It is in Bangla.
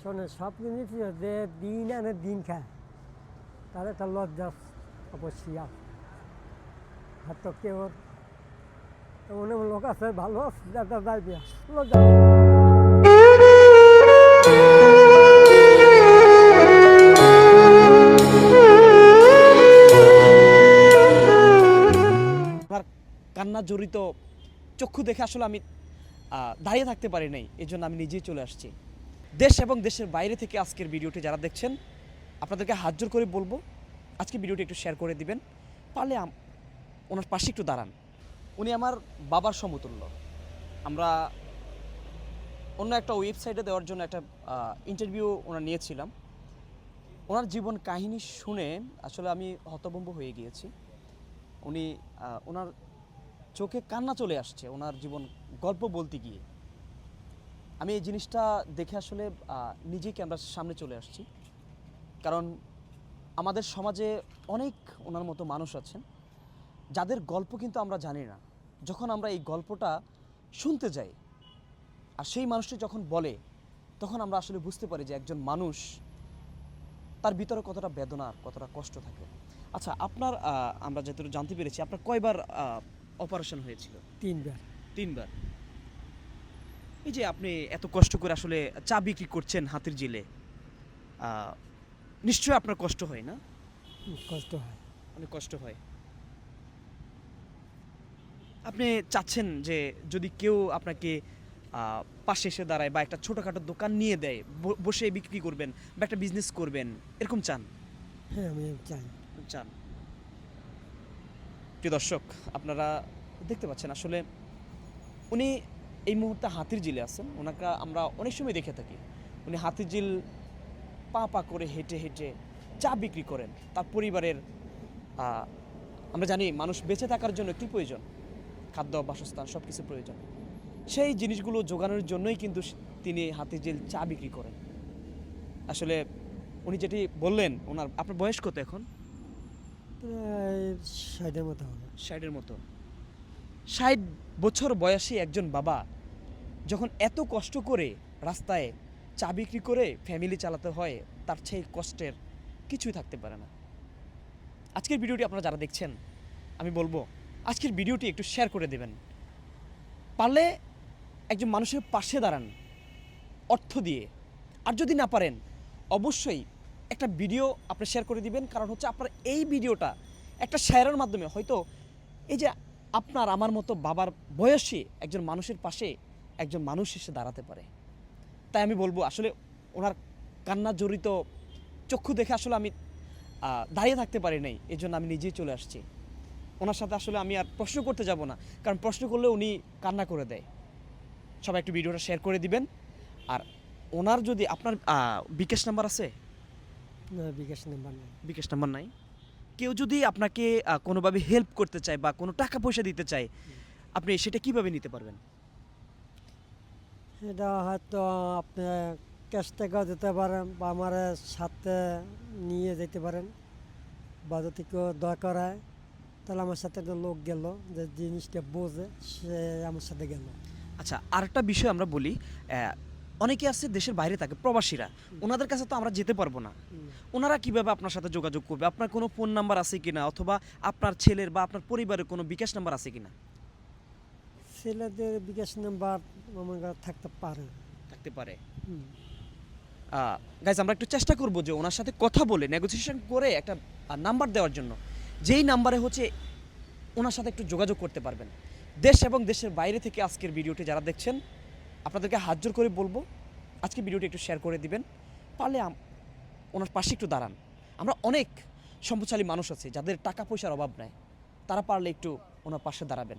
শোনে, সব জিনিস যে দিন আনে দিন খায়, তার লজ্জা অবশ্যই আছে। হয়তো কেউ এমন লোক আছে, ভালো যারা যাইবে লজ্জা কান্না জড়িত চক্ষু দেখে আসলে আমি দাঁড়িয়ে থাকতে পারি নাই এই জন্য আমি নিজেই চলে আসছি। দেশ এবং দেশের বাইরে থেকে আজকের ভিডিওটি যারা দেখছেন, আপনাদেরকে হাত জোর করে বলব, আজকে ভিডিওটি একটু শেয়ার করে দিবেন। পারলে ওনার পাশে একটু দাঁড়ান। উনি আমার বাবার সমতুল্য। আমরা অন্য একটা ওয়েবসাইটে দেওয়ার জন্য একটা ইন্টারভিউ ওনার নিয়েছিলাম। ওনার জীবন কাহিনী শুনে আসলে আমি হতভম্ব হয়ে গিয়েছি। উনি ওনার চোখে কান্না চলে আসছে, ওনার জীবন গল্প বলতে গিয়ে। আমি এই জিনিসটা দেখে আসলে নিজেই ক্যামেরার সামনে চলে আসছি। কারণ আমাদের সমাজে অনেক ওনার মতো মানুষ আছেন যাদের গল্প কিন্তু আমরা জানি না। যখন আমরা এই গল্পটা শুনতে যাই আর সেই মানুষটি যখন বলে তখন আমরা আসলে বুঝতে পারি যে একজন মানুষ তার ভিতরে কতটা বেদনা কতটা কষ্ট থাকে। আচ্ছা আপনার আমরা যতটুকু জানতে পেরেছি আপনার কয়বার অপারেশন হয়েছিল? তিনবার। তিনবার। এই যে আপনি এত কষ্ট করে আসলে চা বিক্রি করছেন হাতের জেলে নিশ্চয়ই আপনার কষ্ট হয় না? কষ্ট হয়। অনেক কষ্ট হয়। আপনি চাচ্ছেন যে যদি কেউ আপনাকে পাশে এসে দাঁড়ায় বা একটা ছোটোখাটো দোকান নিয়ে দেয় বসে বিক্রি করবেন বা একটা বিজনেস করবেন এরকম চান? হ্যাঁ আমি চাই। চান। প্রিয় দর্শক আপনারা দেখতে পাচ্ছেন আসলে উনি এই মুহূর্তে হাতির জিলে আছেন। ওনাকে আমরা অনেক সময় দেখে থাকি। উনি হাতির জিল পা পা করে হেঁটে হেঁটে চা বিক্রি করেন। তার পরিবারের আমরা জানি মানুষ বেঁচে থাকার জন্য কি প্রয়োজন। খাদ্য বাসস্থান সব কিছু প্রয়োজন। সেই জিনিসগুলো জোগানোর জন্যই কিন্তু তিনি হাতির জিল চা বিক্রি করেন। আসলে উনি যেটি বললেন ওনার আপনার বয়স কত এখন? প্রায় ষাটের মতো হবে। ষাটের মতো। ষাট বছর বয়সী একজন বাবা যখন এত কষ্ট করে রাস্তায় চা বিক্রি করে ফ্যামিলি চালাতে হয়, তার সেই কষ্টের কিছুই থাকতে পারে না। আজকের ভিডিওটি আপনারা যারা দেখছেন, আমি বলব, আজকের ভিডিওটি একটু শেয়ার করে দেবেন। পারলে একজন মানুষের পাশে দাঁড়ান, অর্থ দিয়ে। আর যদি না পারেন, অবশ্যই একটা ভিডিও আপনি শেয়ার করে দিবেন, কারণ হচ্ছে আপনার এই ভিডিওটা একটা শেয়ারের মাধ্যমে হয়তো এই যে আপনার, আমার মতো বাবার বয়সী একজন মানুষের পাশে একজন মানুষ এসে দাঁড়াতে পারে। তাই আমি বলব আসলে ওনার কান্না জড়িত চক্ষু দেখে আসলে আমি দাঁড়িয়ে থাকতে পারি নাই এই জন্য আমি নিজেই চলে আসছি। ওনার সাথে আসলে আমি আর প্রশ্ন করতে যাব না কারণ প্রশ্ন করলে উনি কান্না করে দেয়। সবাই একটু ভিডিওটা শেয়ার করে দিবেন। আর ওনার যদি আপনার বিকাশ নাম্বার আছে? না বিকাশ নাম্বার নেই। বিকাশ নাম্বার নাই। কেউ যদি আপনাকে কোনোভাবে হেল্প করতে চায় বা কোনো টাকা পয়সা দিতে চায় আপনি সেটা কীভাবে নিতে পারবেন? এটা হয়তো আপনি ক্যাশ টাকাও দিতে পারেন বা আমার সাথে নিয়ে যেতে পারেন বা যদি কেউ দরকার হয় তাহলে আমার সাথে একটা লোক গেল যে জিনিসটা বোঝে সে আমার সাথে গেল। আচ্ছা আরেকটা বিষয় আমরা বলি অনেকে আছে দেশের বাইরে থাকে প্রবাসীরা। ওনাদের কাছে তো আমরা যেতে পারব না। ওনারা কীভাবে আপনার সাথে যোগাযোগ করবে? আপনার কোনো ফোন নাম্বার আছে কিনা? অথবা আপনার ছেলের বা আপনার পরিবারের কোনো বিকাশ নাম্বার আছে কিনা? ছেলেদের বিকাশ নাম্বার আমার থাকতে পারে। থাকতে পারে। গাইজ আমরা একটু চেষ্টা করব যে ওনার সাথে কথা বলে নেগোসিয়েশন করে একটা নাম্বার দেওয়ার জন্য। যেই নাম্বারে হচ্ছে ওনার সাথে একটু যোগাযোগ করতে পারবেন। দেশ এবং দেশের বাইরে থেকে আজকের ভিডিওটি যারা দেখছেন আপনাদেরকে হাত জোর করে বলব আজকে ভিডিওটি একটু শেয়ার করে দিবেন। পারলে ওনার পাশে একটু দাঁড়ান। আমরা অনেক সম্পদশালী মানুষ আছে যাদের টাকা পয়সার অভাব নাই। তারা পারলে একটু ওনার পাশে দাঁড়াবেন।